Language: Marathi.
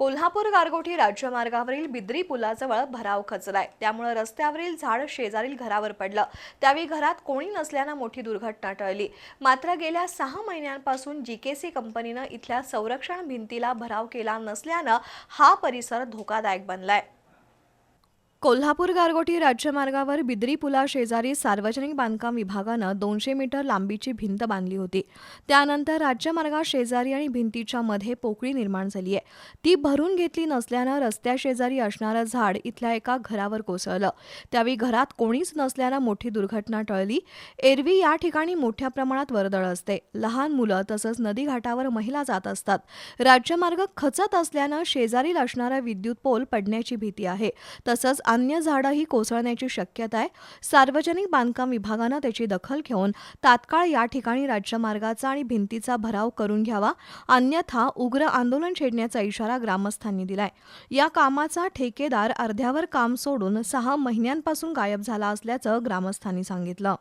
कोल्हापूर गारगोठी राज्यमार्गावरील बिद्री पुलाजवळ भराव खचलाय. त्यामुळे रस्त्यावरील झाड शेजारील घरावर पडलं. त्यावेळी घरात कोणी नसल्यानं मोठी दुर्घटना टळली. मात्र गेल्या सहा महिन्यांपासून जीकेसी कंपनीनं इथल्या संरक्षण भिंतीला भराव केला नसल्यानं हा परिसर धोकादायक बनलाय. कोल्हापूर गारगोटी राज्यमार्गावर बिद्री पुला शेजारी सार्वजनिक बांधकाम विभागानं दोनशे मीटर लांबीची भिंत बांधली होती. त्यानंतर राज्यमार्गा शेजारी आणि भिंतीच्या मध्ये पोकळी निर्माण झाली आहे. ती भरून घेतली नसल्यानं रस्त्या शेजारी असणारं झाड इथल्या एका घरावर कोसळलं. त्यावेळी घरात कोणीच नसल्यानं मोठी दुर्घटना टळली. एरवी या ठिकाणी मोठ्या प्रमाणात वर्दळ असते. लहान मुलं तसंच नदीघाटावर महिला जात असतात. राज्यमार्ग खचत असल्यानं शेजारील असणारा विद्युत पोल पडण्याची भीती आहे. तसंच अन्य झाडंही कोसळण्याची शक्यता आहे. सार्वजनिक बांधकाम विभागानं त्याची दखल घेऊन तात्काळ या ठिकाणी राज्यमार्गाचा आणि भिंतीचा भराव करून घ्यावा अन्यथा उग्र आंदोलन छेडण्याचा इशारा ग्रामस्थांनी दिलाय. या कामाचा ठेकेदार अर्ध्यावर काम सोडून सहा महिन्यांपासून गायब झाला असल्याचं ग्रामस्थांनी सांगितलं.